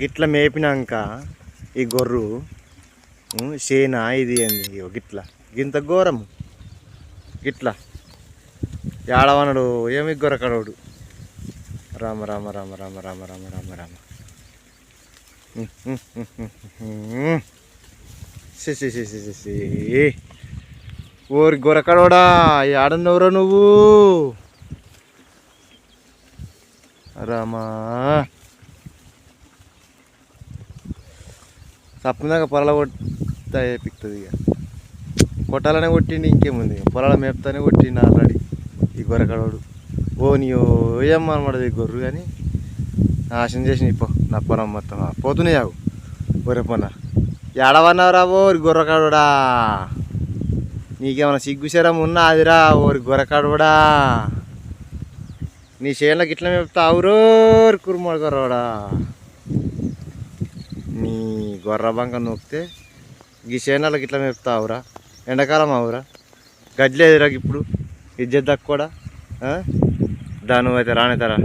గిట్ల మేపినాక ఈ గొర్రు సేన ఇది ఏంది? గిట్ల. గింత ఘోరం గిట్ల. ఏడవనడు ఏమి గొరకడోడు రామ రామ రామ రామ రామ రామ రామ రామ. సి సి ఓరి గొరకడోడా ఏడన్నవరా నువ్వు? రామా. తప్పదాకా పొలాల కొట్టా పిక్తుంది ఇక. కొట్టాలనే కొట్టిండి ఇంకేముంది పొలాల మేపుతానే కొట్టిండి ఆల్రెడీ ఈ గొర్రెకడోడు. ఓ నీయో అనమాట ఈ గొర్రె కానీ. నాశనం చేసి ఇప్పో నా పొలం మొత్తం. పోతున్నాయి ఆగు. గొర్రె పొన్న ఏడవన్నావురా ఓరి గొర్రెకాడోడా? నీకేమైనా సిగ్గుశరం ఉన్నా అదిరా ఓరి గొర్రెకాడోడా? నీ చేనులోకి ఇట్లా మేపుతావురో కురుమోడు గొర్రవాడా? గొర్ర బంక నొక్కితే ఈ చేనాలకు ఇట్లా మేపుతావురా? ఎండాకాలం అవురా గడ్లేదురా ఇప్పుడు. ఇజ్జత్ తక్కువడా? దాని అయితే రానేతారా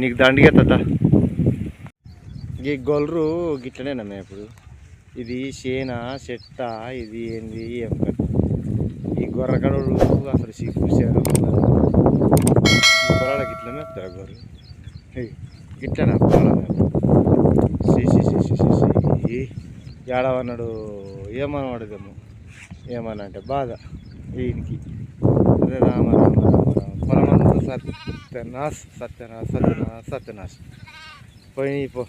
నీకు దండిగెత్తదా ఈ గొల్రు గిట్లనేనా ఇప్పుడు. ఇది చేన చెట్ట ఇది ఏంది ఏం ఈ గొర్రకడలు అసలు సిగ్గుసారు పొలాలకు ఇట్లా మేపుతారా గొర్రె. హే, గిట్లనా పొలాల సి. పోయి సి ఏడవన్నాడు ఏమనవాడదేమో ఏమన్నా అంటే బాధ. ఈయనకి. అరే రామ రామ రామ రామ సత్యనాశ్ సత్యనాశ్ సత్యనాశ్ సత్యనాశ్. పోయి పో.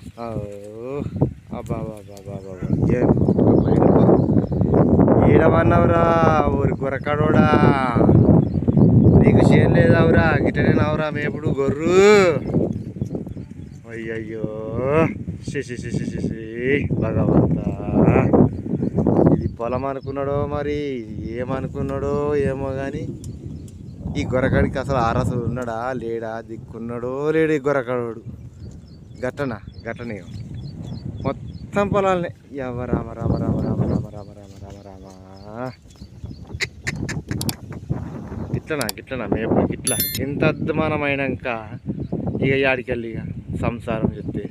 అబ్బా బాబా బాబా ఏం? ఏడమన్నావురా ఊరి గొరకాడోడా నీకు చేయం లేదావురా గిట్టనే మేపుడు గొర్రు. అయ్యయ్యో. సిసి సి సి భగవంత. ఇది పొలం అనుకున్నాడో మరి ఏమనుకున్నాడో ఏమో కానీ ఈ గొరకాడికి అసలు ఆరసలు ఉన్నాడా లేడా దిక్కున్నాడో లేడు ఈ గొరకాడు గట్టనా గట్టనే. మొత్తం పొలాలనే. ఎవ రామ రామ రామ రామ రామ రామ రామ రామ రామ గిట్లనా గిట్లనా మేపు గిట్ల. ఇంత అద్మానమైనాక ఇక యాడికెళ్ళి ఇక సంసారం చెప్తే